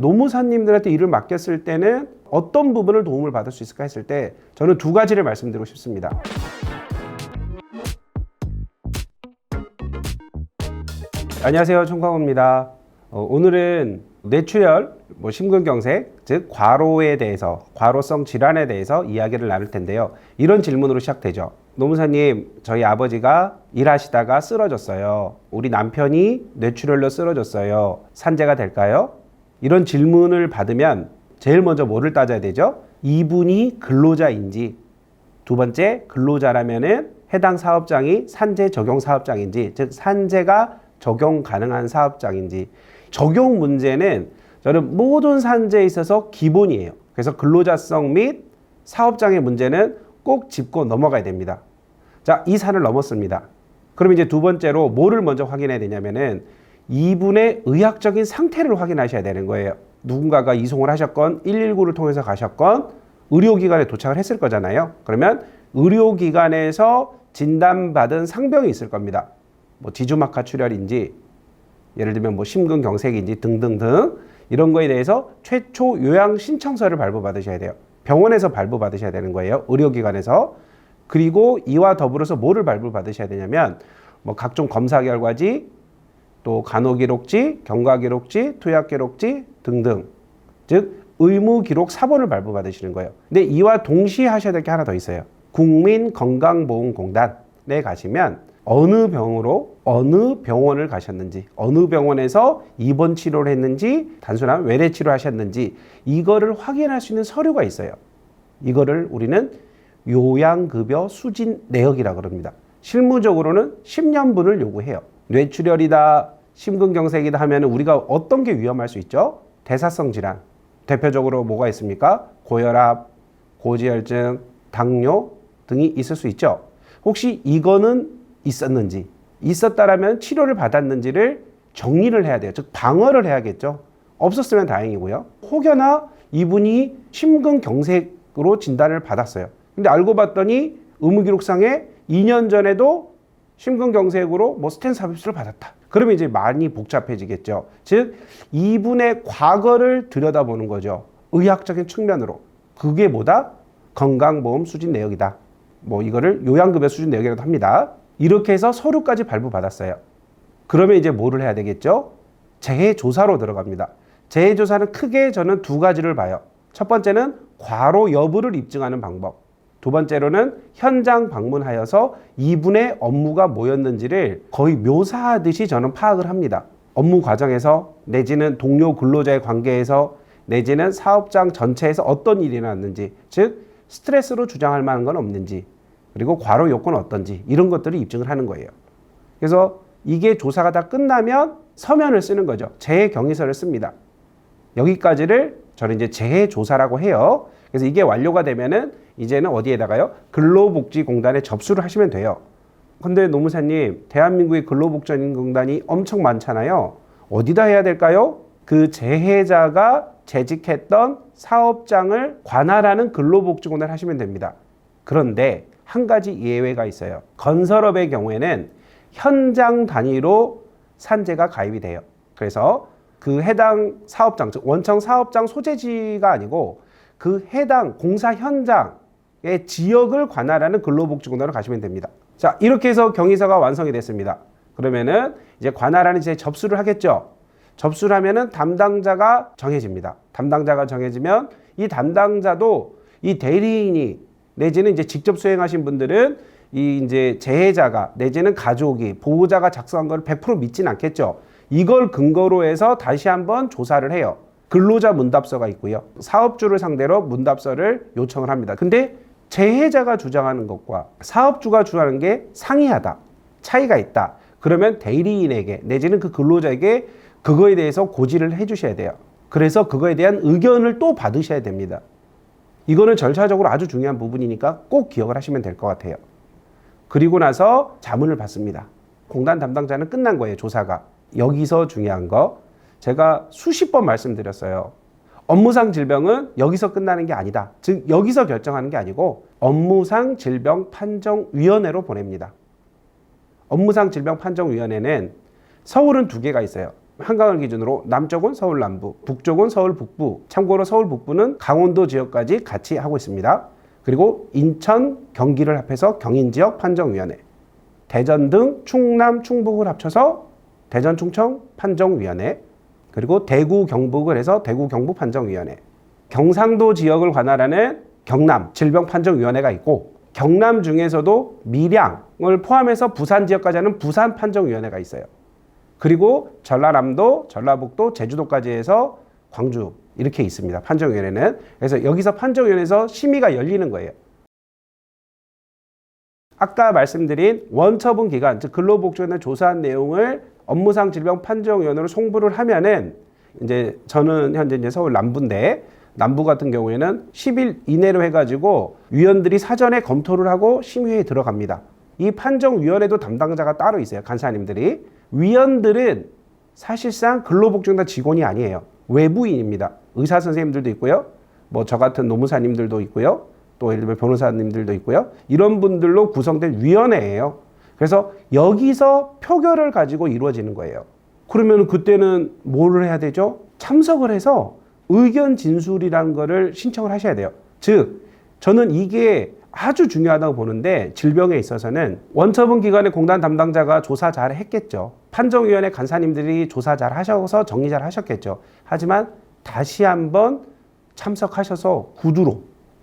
노무사님들한테 일을 맡겼을 때는 어떤 부분을 도움을 받을 수 있을까 했을 때 저는 두 가지를 말씀드리고 싶습니다. 안녕하세요. 총광호입니다. 어, 오늘은 뇌출혈, 뭐 심근경색, 즉 과로에 대해서, 과로성 질환에 대해서 이야기를 나눌 텐데요. 이런 질문으로 시작되죠. 노무사님, 저희 아버지가 일하시다가 쓰러졌어요. 우리 남편이 뇌출혈로 쓰러졌어요. 산재가 될까요? 이런 질문을 받으면 제일 먼저 뭐를 따져야 되죠? 이분이 근로자인지, 두 번째 근로자라면은 해당 사업장이 산재 적용 사업장인지, 즉 산재가 적용 가능한 사업장인지 적용 문제는 저는 모든 산재에 있어서 기본이에요. 그래서 근로자성 및 사업장의 문제는 꼭 짚고 넘어가야 됩니다. 자, 이 산을 넘었습니다. 그럼 이제 두 번째로 뭐를 먼저 확인해야 되냐면은 이분의 의학적인 상태를 확인하셔야 되는 거예요. 누군가가 이송을 하셨건 119를 통해서 가셨건 의료기관에 도착을 했을 거잖아요. 그러면 의료기관에서 진단받은 상병이 있을 겁니다. 뭐 지주막하 출혈인지 예를 들면 뭐 심근경색인지 등등등 이런 거에 대해서 최초 요양 신청서를 발부 받으셔야 돼요. 병원에서 발부 받으셔야 되는 거예요. 의료기관에서. 그리고 이와 더불어서 뭐를 발부 받으셔야 되냐면 뭐 각종 검사 결과지 또 간호기록지, 경과기록지, 투약기록지 등등 즉 의무기록 사본을 발부받으시는 거예요. 근데 이와 동시에 하셔야 될 게 하나 더 있어요. 국민건강보험공단에 가시면 어느 병으로 어느 병원을 가셨는지 어느 병원에서 입원 치료를 했는지 단순한 외래 치료 하셨는지 이거를 확인할 수 있는 서류가 있어요. 이거를 우리는 요양급여 수진 내역이라 그럽니다. 실무적으로는 10년분을 요구해요. 뇌출혈이다, 심근경색이다 하면 우리가 어떤 게 위험할 수 있죠? 대사성 질환. 대표적으로 뭐가 있습니까? 고혈압, 고지혈증, 당뇨 등이 있을 수 있죠. 혹시 이거는 있었는지, 있었다라면 치료를 받았는지를 정리를 해야 돼요. 즉, 방어를 해야겠죠. 없었으면 다행이고요. 혹여나 이분이 심근경색으로 진단을 받았어요. 근데 알고 봤더니 의무기록상에 2년 전에도 심근경색으로 뭐 스텐 삽입술을 받았다. 그러면 이제 많이 복잡해지겠죠. 즉, 이분의 과거를 들여다보는 거죠. 의학적인 측면으로. 그게 뭐다? 건강보험 수진 내역이다. 뭐 이거를 요양급여 수준 내역이라도 합니다. 이렇게 해서 서류까지 발부받았어요. 그러면 이제 뭐를 해야 되겠죠? 재해조사로 들어갑니다. 재해조사는 크게 저는 두 가지를 봐요. 첫 번째는 과로 여부를 입증하는 방법. 두 번째로는 현장 방문하여서 이분의 업무가 뭐였는지를 거의 묘사하듯이 저는 파악을 합니다. 업무 과정에서 내지는 동료 근로자의 관계에서 내지는 사업장 전체에서 어떤 일이 났는지, 즉 스트레스로 주장할 만한 건 없는지, 그리고 과로 요건은 어떤지 이런 것들을 입증을 하는 거예요. 그래서 이게 조사가 다 끝나면 서면을 쓰는 거죠. 재해 경위서를 씁니다. 여기까지를 저는 이제 재해 조사라고 해요. 그래서 이게 완료가 되면은 이제는 어디에다가요? 근로복지공단에 접수를 하시면 돼요. 근데 노무사님, 대한민국의 근로복지공단이 엄청 많잖아요. 어디다 해야 될까요? 그 재해자가 재직했던 사업장을 관할하는 근로복지공단을 하시면 됩니다. 그런데 한 가지 예외가 있어요. 건설업의 경우에는 현장 단위로 산재가 가입이 돼요. 그래서 그 해당 사업장, 즉 원청 사업장 소재지가 아니고 그 해당 공사 현장의 지역을 관할하는 근로복지공단으로 가시면 됩니다. 자, 이렇게 해서 경위서가 완성이 됐습니다. 그러면은 이제 관할하는 이제 접수를 하겠죠. 접수를 하면은 담당자가 정해집니다. 담당자가 정해지면 이 담당자도 이 대리인이 내지는 이제 직접 수행하신 분들은 이 이제 재해자가 내지는 가족이 보호자가 작성한 걸 100% 믿진 않겠죠. 이걸 근거로 해서 다시 한번 조사를 해요. 근로자 문답서가 있고요. 사업주를 상대로 문답서를 요청을 합니다. 근데 재해자가 주장하는 것과 사업주가 주장하는 게 상이하다. 차이가 있다. 그러면 대리인에게 내지는 그 근로자에게 그거에 대해서 고지를 해 주셔야 돼요. 그래서 그거에 대한 의견을 또 받으셔야 됩니다. 이거는 절차적으로 아주 중요한 부분이니까 꼭 기억을 하시면 될 것 같아요. 그리고 나서 자문을 받습니다. 공단 담당자는 끝난 거예요, 조사가. 여기서 중요한 거 제가 수십 번 말씀드렸어요. 업무상 질병은 여기서 끝나는 게 아니다. 즉 여기서 결정하는 게 아니고 업무상 질병 판정위원회로 보냅니다. 업무상 질병 판정위원회는 서울은 두 개가 있어요. 한강을 기준으로 남쪽은 서울 남부, 북쪽은 서울 북부. 참고로 서울 북부는 강원도 지역까지 같이 하고 있습니다. 그리고 인천, 경기를 합해서 경인지역 판정위원회. 대전 등 충남, 충북을 합쳐서 대전, 충청 판정위원회. 그리고 대구, 경북을 해서 대구, 경북 판정위원회. 경상도 지역을 관할하는 경남 질병판정위원회가 있고 경남 중에서도 밀양을 포함해서 부산 지역까지 하는 부산 판정위원회가 있어요. 그리고 전라남도, 전라북도, 제주도까지 해서 광주 이렇게 있습니다. 판정위원회는. 그래서 여기서 판정위원회에서 심의가 열리는 거예요. 아까 말씀드린 원처분 기간, 즉 근로복지원에 조사한 내용을 업무상 질병 판정위원회로 송부를 하면은 이제 저는 현재 이제 서울 남부인데 남부 같은 경우에는 10일 이내로 해가지고 위원들이 사전에 검토를 하고 심의회에 들어갑니다. 이 판정위원회도 담당자가 따로 있어요. 간사님들이. 위원들은 사실상 근로복지공단 직원이 아니에요. 외부인입니다. 의사 선생님들도 있고요. 뭐 저 같은 노무사님들도 있고요. 또 예를 들면 변호사님들도 있고요. 이런 분들로 구성된 위원회예요. 그래서 여기서 표결을 가지고 이루어지는 거예요. 그러면 그때는 뭐를 해야 되죠? 참석을 해서 의견 진술이라는 거를 신청을 하셔야 돼요. 즉, 저는 이게 아주 중요하다고 보는데 질병에 있어서는 원처분 기관의 공단 담당자가 조사 잘 했겠죠. 판정위원회 간사님들이 조사 잘 하셔서 정리 잘 하셨겠죠. 하지만 다시 한번 참석하셔서 구두로,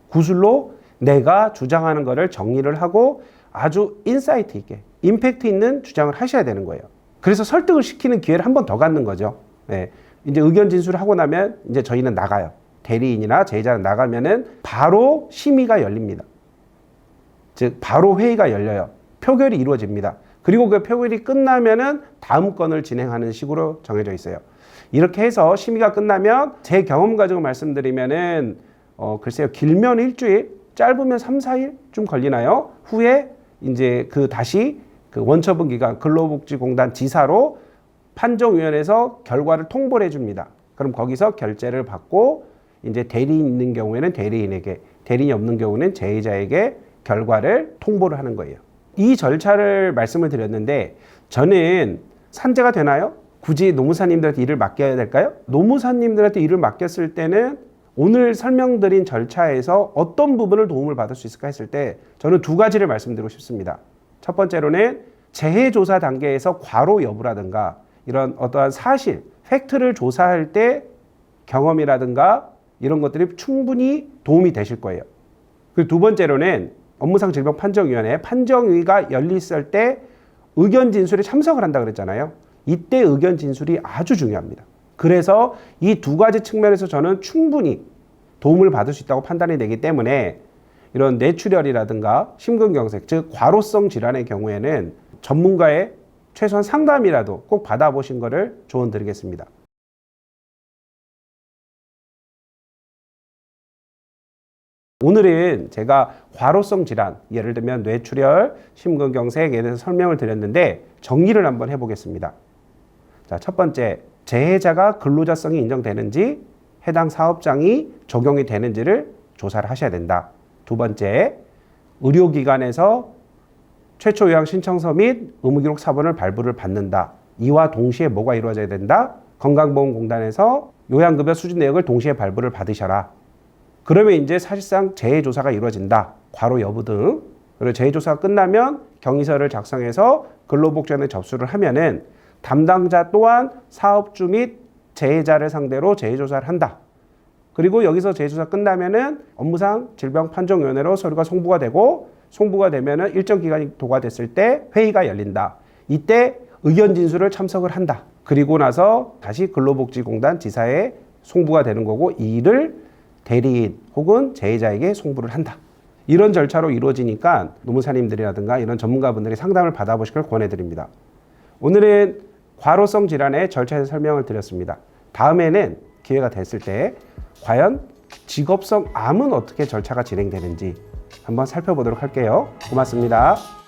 구술로 내가 주장하는 거를 정리를 하고 아주 인사이트 있게, 임팩트 있는 주장을 하셔야 되는 거예요. 그래서 설득을 시키는 기회를 한 번 더 갖는 거죠. 네. 이제 의견 진술을 하고 나면 이제 저희는 나가요. 대리인이나 제자는 나가면은 바로 심의가 열립니다. 즉 바로 회의가 열려요. 표결이 이루어집니다. 그리고 그 표결이 끝나면은 다음 건을 진행하는 식으로 정해져 있어요. 이렇게 해서 심의가 끝나면 제 경험 가지고 말씀드리면은 어 글쎄요 길면 일주일, 짧으면 3, 4일쯤 걸리나요? 후에 이제 그 다시 그 원처분 기관 근로복지공단 지사로 판정위원회에서 결과를 통보를 해줍니다. 그럼 거기서 결재를 받고 이제 대리인 있는 경우에는 대리인에게, 대리인이 없는 경우는 제의자에게 결과를 통보를 하는 거예요. 이 절차를 말씀을 드렸는데 저는 산재가 되나요? 굳이 노무사님들한테 일을 맡겨야 될까요? 노무사님들한테 일을 맡겼을 때는 오늘 설명드린 절차에서 어떤 부분을 도움을 받을 수 있을까 했을 때 저는 두 가지를 말씀드리고 싶습니다. 첫 번째로는 재해조사 단계에서 과로 여부라든가 이런 어떠한 사실, 팩트를 조사할 때 경험이라든가 이런 것들이 충분히 도움이 되실 거예요. 그리고 두 번째로는 업무상 질병 판정위원회 판정위가 열렸을 때 의견 진술에 참석을 한다 그랬잖아요. 이때 의견 진술이 아주 중요합니다. 그래서 이 두 가지 측면에서 저는 충분히 도움을 받을 수 있다고 판단이 되기 때문에 이런 뇌출혈이라든가 심근경색, 즉 과로성 질환의 경우에는 전문가의 최소한 상담이라도 꼭 받아보신 거를 조언드리겠습니다. 오늘은 제가 과로성 질환, 예를 들면 뇌출혈, 심근경색에 대해서 설명을 드렸는데 정리를 한번 해보겠습니다. 자, 첫 번째, 재해자가 근로자성이 인정되는지 해당 사업장이 적용이 되는지를 조사를 하셔야 된다. 두 번째, 의료기관에서 최초 요양 신청서 및 의무기록 사본을 발부를 받는다. 이와 동시에 뭐가 이루어져야 된다? 건강보험공단에서 요양급여 수준 내역을 동시에 발부를 받으셔라. 그러면 이제 사실상 재해조사가 이루어진다. 과로 여부 등. 그리고 재해조사가 끝나면 경위서를 작성해서 근로복지원에 접수를 하면은 담당자 또한 사업주 및 재해자를 상대로 재해조사를 한다. 그리고 여기서 재해조사 끝나면은 업무상 질병 판정위원회로 서류가 송부가 되고 송부가 되면은 일정 기간이 도과됐을 때 회의가 열린다. 이때 의견 진술을 참석을 한다. 그리고 나서 다시 근로복지공단 지사에 송부가 되는 거고 이 일을 대리인 혹은 재해자에게 송부를 한다. 이런 절차로 이루어지니까 노무사님들이라든가 이런 전문가분들이 상담을 받아보실 걸 권해드립니다. 오늘은 과로성 질환의 절차에 설명을 드렸습니다. 다음에는 기회가 됐을 때 과연 직업성 암은 어떻게 절차가 진행되는지 한번 살펴보도록 할게요. 고맙습니다.